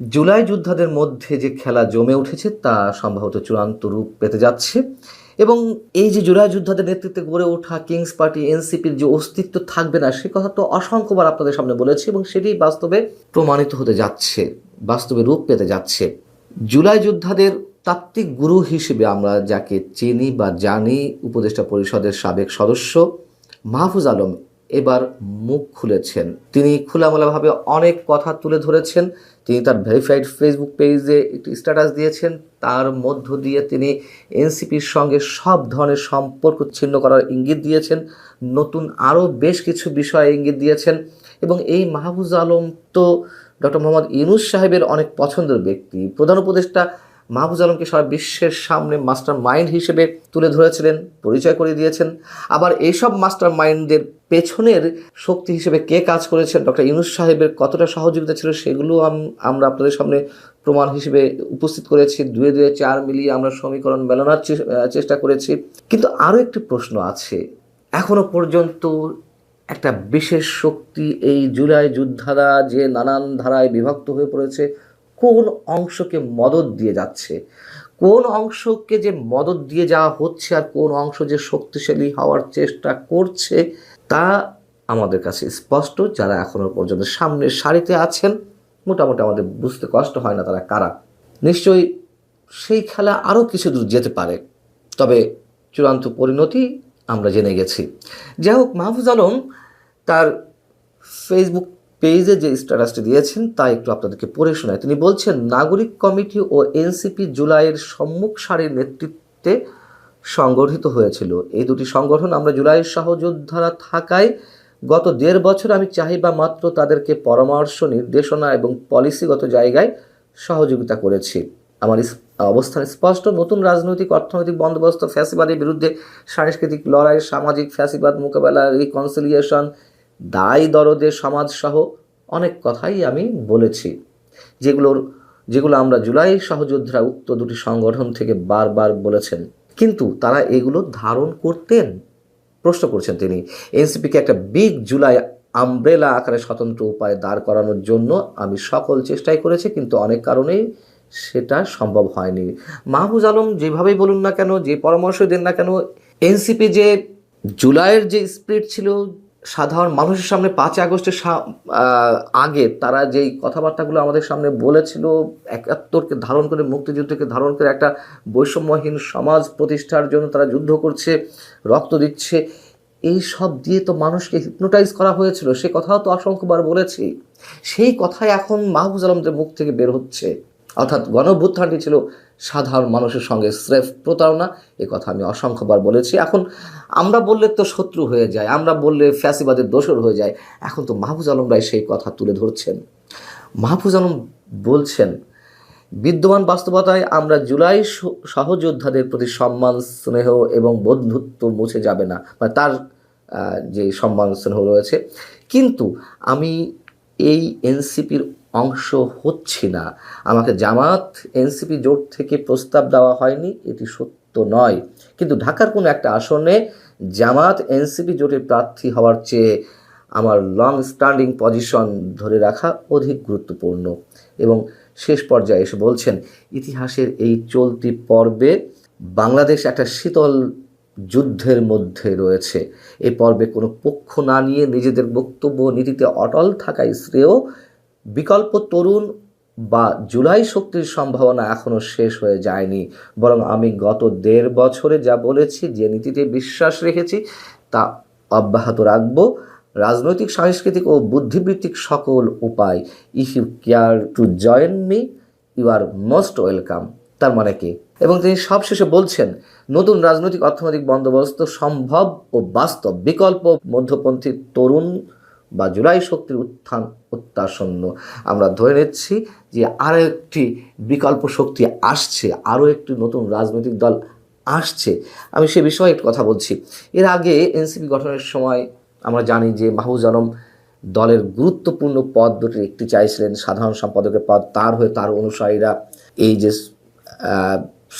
জুলাই যোদ্ধাদের মধ্যে যে খেলা জমে উঠেছে তা সম্ভবত চূড়ান্ত রূপ পেতে যাচ্ছে। এবং এই যে জুলাই যোদ্ধাদের নেতৃত্বে গড়ে ওঠা কিংস পার্টি, এনসিপির যে অস্তিত্ব থাকবে না, সে কথা তো অসংখ্যবার আপনাদের সামনে বলেছি এবং সেটি বাস্তবে প্রমাণিত হতে যাচ্ছে, বাস্তবে রূপ পেতে যাচ্ছে। জুলাই যোদ্ধাদের তাত্ত্বিক গুরু হিসেবে আমরা যাকে চিনি বা জানি, উপদেষ্টা পরিষদের সাবেক সদস্য মাহফুজ আলম এবার মুখ খুলেছেন। তিনি খোলামেলাভাবে অনেক কথা তুলে ধরেছেন। তিনি তার ভেরিফাইড ফেসবুক পেজে একটি স্ট্যাটাস দিয়েছেন। তার মধ্য দিয়ে তিনি এনসিপির সঙ্গে সব ধরনের সম্পর্ক ছিন্ন করার ইঙ্গিত দিয়েছেন। নতুন আরও বেশ কিছু বিষয়ে ইঙ্গিত দিয়েছেন। এবং এই মাহফুজ আলম তো ডক্টর মোহাম্মদ ইউনুস সাহেবের অনেক পছন্দের ব্যক্তি। প্রধান উপদেষ্টা মাহফুজ আলমকে সারা বিশ্বের সামনে মাস্টার মাইন্ড হিসেবে তুলে ধরেছিলেন, পরিচয় করে দিয়েছেন। আবার এইসব মাস্টার মাইন্ডদের পেছনের শক্তি হিসেবে কে কাজ করেছেন? ডক্টর ইউনুস সাহেবের কতটা সহযোগিতা ছিল সেগুলো আমরা আপনাদের সামনে প্রমাণ হিসেবে উপস্থিত করেছি। দুয়ে দুয়ে চার মিলিয়ে আমরা সমীকরণ মেলানোর চেষ্টা করেছি। কিন্তু আরও একটি প্রশ্ন আছে। এখনও পর্যন্ত একটা বিশেষ শক্তি এই জুলাই যোদ্ধারা যে নানান ধারায় বিভক্ত হয়ে পড়েছে কোন অংশকে মদত দিয়ে যাচ্ছে? কোন অংশকে যে মদত দিয়ে যাওয়া হচ্ছে আর কোন অংশ যে শক্তিশালী হওয়ার চেষ্টা করছে তা আমাদের কাছে স্পষ্ট। যারা এখনও পর্যন্ত সামনের সারিতে আছেন, মোটামুটি আমাদের বুঝতে কষ্ট হয় না তারা কারা। নিশ্চয়ই সেই খেলা আরও কিছু দূর যেতে পারে। তবে চূড়ান্ত পরিণতি আমরা জেনে গেছি। যাই হোক, মাহফুজ আলম তার ফেসবুক পেজে যে স্ট্যাটাসটি দিয়েছেন তা একটু আপনাদেরকে পড়ে শোনায় তিনি বলছেন, নাগরিক কমিটি ও এনসিপি জুলাইয়ের সম্মুখ সারির নেতৃত্বে সংগঠিত হয়েছিল। এই দুটি সংগঠন আমরা জুলাইয়ের সহযোদ্ধারা থাকায় গত দেড় বছর আমি চাহিবা মাত্র তাদেরকে পরামর্শ, নির্দেশনা এবং পলিসিগত জায়গায় সহযোগিতা করেছি। আমার অবস্থান স্পষ্ট। নতুন রাজনৈতিক, অর্থনৈতিক বন্দোবস্ত, ফ্যাসিবাদের বিরুদ্ধে সাংস্কৃতিক লড়াই, সামাজিক ফ্যাসিবাদ, মোকাবেলা রিকনসিলিয়েশন দায় দরদের সমাজসহ অনেক কথাই আমি বলেছি। যেগুলোর, যেগুলো আমরা জুলাই সহযোদ্ধারা উক্ত দুটি সংগঠন থেকে বারবার বলেছেন। কিন্তু তারা এগুলো ধারণ করতেন? প্রশ্ন করছেন তিনি। এনসিপিকে একটা বিগ জুলাই আমব্রেলা আকারে স্বতন্ত্র উপায়ে দাঁড় করানোর জন্য আমি সকল চেষ্টাই করেছি, কিন্তু অনেক কারণেই সেটা সম্ভব হয়নি। মাহফুজ আলম যেভাবেই বলুন না কেন, যে পরামর্শ দেন না কেন, এনসিপি যে জুলাইয়ের যে স্পিরিট ছিল সাধারণ মানুষের সামনে পাঁচই আগস্টের আগে তারা যেই কথাবার্তাগুলো আমাদের সামনে বলেছিল, একাত্তরকে ধারণ করে, মুক্তিযুদ্ধকে ধারণ করে একটা বৈষম্যহীন সমাজ প্রতিষ্ঠার জন্য তারা যুদ্ধ করছে, রক্ত দিচ্ছে, এই সব দিয়ে তো মানুষকে হিপনোটাইজ করা হয়েছিল। সে কথাও তো অসংখ্যবার বলেছি। সেই কথাই এখন মাহফুজ আলমদের মুখ থেকে বের হচ্ছে। অর্থাৎ গণভ্যুত্থানটি ছিল সাধারণ মানুষের সঙ্গে স্রেফ প্রতারণা, এ কথা আমি অসংখ্যবার বলেছি। এখন আমরা বললে তো শত্রু হয়ে যায়, আমরা বললে ফ্যাসিবাদের দোষর হয়ে যায়। এখন তো মাহফুজ আলমরাই সেই কথা তুলে ধরছেন। মাহফুজ আলম বলছেন, বিদ্যমান বাস্তবতায় আমরা জুলাই সহযোদ্ধাদের প্রতি সম্মান, স্নেহ এবং বন্ধুত্ব মুছে যাবে না মানে তার যে সম্মান, স্নেহ রয়েছে। কিন্তু আমি এই এনসিপির অংশ হচ্ছি না। আমাকে জামাত, এনসিপি জোট থেকে প্রস্তাব দেওয়া হয়নি, এটি সত্য নয়। কিন্তু ঢাকার কোনো একটা আসনে জামাত, এনসিপি জোটের প্রার্থী হওয়ার চেয়ে আমার লং স্ট্যান্ডিং পজিশন ধরে রাখা অধিক গুরুত্বপূর্ণ। এবং শেষ পর্যায়ে এসে বলছেন, ইতিহাসের এই চলতি পর্বে বাংলাদেশ একটা শীতল যুদ্ধের মধ্যে রয়েছে। এ পর্বে কোনো পক্ষ না নিয়ে নিজেদের বক্তব্য নীতিতে অটল থাকাই শ্রেয় বিকল্প তরুণ বা জুলাই শক্তির সম্ভাবনা এখনও শেষ হয়ে যায়নি। বরং আমি গত দেড় বছরে যা বলেছি, যে নীতিতে বিশ্বাস রেখেছি, তা অব্যাহত রাখব। রাজনৈতিক, সাংস্কৃতিক ও বুদ্ধিবৃত্তিক সকল উপায়। If you care to join me you are most welcome তার মানে কি? এবং তিনি সবশেষে বলছেন, নতুন রাজনৈতিক অর্থনৈতিক বন্দোবস্ত সম্ভব ও বাস্তব বিকল্প মধ্যপন্থী তরুণ বা জুলাই শক্তির উত্থান অত্যাসন্ন আমরা ধরে নিচ্ছি যে আরও একটি বিকল্প শক্তি আসছে, আরও একটি নতুন রাজনৈতিক দল আসছে। আমি সে বিষয়ে একটু কথা বলছি। এর আগে এনসিপি গঠনের সময় আমরা জানি যে মাহবুজ আলম দলের গুরুত্বপূর্ণ পদ দুটির একটি চাইছিলেন, সাধারণ সম্পাদকের পদ। তার হয়ে তার অনুসারীরা এই যে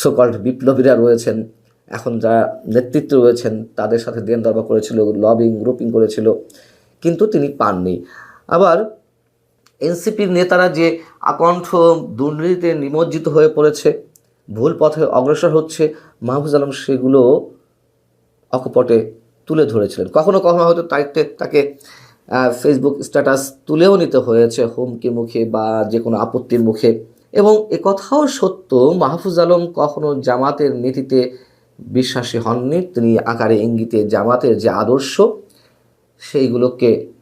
সকল্ড বিপ্লবীরা রয়েছেন, এখন যারা নেতৃত্বে রয়েছেন, তাদের সাথে দেন দরবার করেছিল লবিং গ্রুপিং করেছিল। কিন্তু তিনি পাননি। আবার এনসিপির নেতারা যে আকণ্ঠ দুর্নীতিতে নিমজ্জিত হয়ে পড়েছে, ভুল পথে অগ্রসর হচ্ছে, মাহফুজ আলম সেগুলো অকপটে তুলে ধরেছিলেন। কখনো কখনো হয়তো তাকে তাকে ফেসবুক স্ট্যাটাস তুলেও নিতে হয়েছে হুমকি মুখে বা যে কোনো আপত্তির মুখে। এবং এ কথাও সত্য, মাহফুজ আলম কখনো জামাতের নীতিতে বিশ্বাসী হননি। তিনি আকারে ইঙ্গিতে জামাতের যে আদর্শ সেইগুলোকে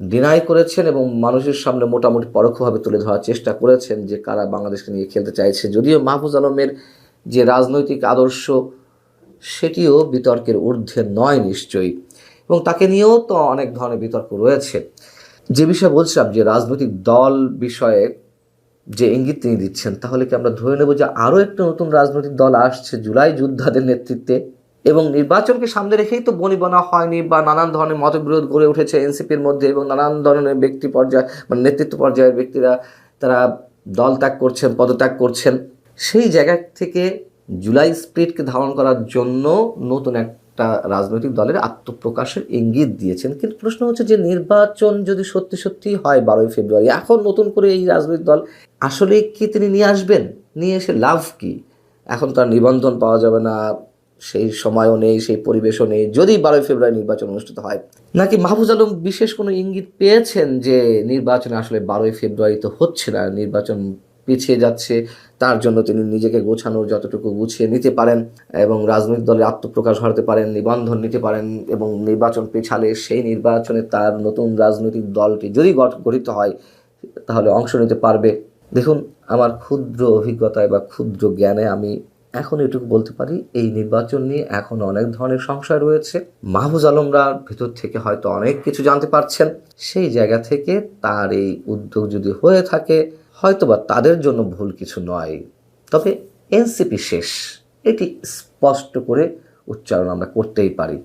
ডিনাই করেছেন এবং মানুষের সামনে মোটামুটি পরোক্ষভাবে তুলে ধরার চেষ্টা করেছেন যে কারা বাংলাদেশকে নিয়ে খেলতে চাইছে। যদিও মাহফুজ আলমের যে রাজনৈতিক আদর্শ, সেটিও বিতর্কের ঊর্ধ্বে নয় নিশ্চয়ই। এবং তাকে নিয়েও তো অনেক ধরনের বিতর্ক রয়েছে। যে বিষয়ে বলছিলাম যে রাজনৈতিক দল বিষয়ে যে ইঙ্গিত তিনি দিচ্ছেন, তাহলে কি আমরা ধরে নেব যে আরও একটা নতুন রাজনৈতিক দল আসছে জুলাই যোদ্ধাদের নেতৃত্বে? এবং নির্বাচনকে সামনে রেখেই তো বনিবনা হয়নি বা নানান ধরনের মতবিরোধ গড়ে উঠেছে এনসিপির মধ্যে এবং নানান ধরনের ব্যক্তি পর্যায়ে মানে নেতৃত্ব পর্যায়ের ব্যক্তিরা, তারা দল ত্যাগ করছেন, পদত্যাগ করছেন। সেই জায়গা থেকে জুলাই স্প্রিটকে ধারণ করার জন্য নতুন একটা রাজনৈতিক দলের আত্মপ্রকাশের ইঙ্গিত দিয়েছেন। কিন্তু প্রশ্ন হচ্ছে যে নির্বাচন যদি সত্যি সত্যি হয় বারোই ফেব্রুয়ারি, এখন নতুন করে এই রাজনৈতিক দল আসলে কি তিনি নিয়ে আসবেন? নিয়ে এসে লাভ কি? এখন তার নিবন্ধন পাওয়া যাবে না সেই সময়ও নেই, সেই পরিবেশও নেই। যদি বারোই ফেব্রুয়ারি নির্বাচন অনুষ্ঠিত হয়, নাকি মাহফুজ আলম বিশেষ কোনো ইঙ্গিত পেয়েছেন যে নির্বাচন আসলে বারোই ফেব্রুয়ারি তো হচ্ছে না, নির্বাচন পিছিয়ে যাচ্ছে, তার জন্য তিনি নিজেকে গোছানোর যতটুকু গুছিয়ে নিতে পারেন এবং রাজনৈতিক দলে আত্মপ্রকাশ ঘটাতে পারেন, নিবন্ধন নিতে পারেন এবং নির্বাচন পেছালে সেই নির্বাচনে তার নতুন রাজনৈতিক দলটি যদি গঠ- গঠিত হয়, তাহলে অংশ নিতে পারবে। দেখুন, আমার ক্ষুদ্র অভিজ্ঞতায় বা ক্ষুদ্র জ্ঞানে আমি এখন এটুকু বলতে পারি, এই নির্বাচন নিয়ে এখন অনেক ধরনের সংশয় রয়েছে। মাহবুজ আলমরা ভেতর থেকে হয়তো অনেক কিছু জানতে পারছেন। সেই জায়গা থেকে তার এই উদ্যোগ যদি হয়ে থাকে, হয়তোবা তাদের জন্য ভুল কিছু নয়। তবে এনসিপি শেষ, এটি স্পষ্ট করে উচ্চারণ আমরা করতেই পারি।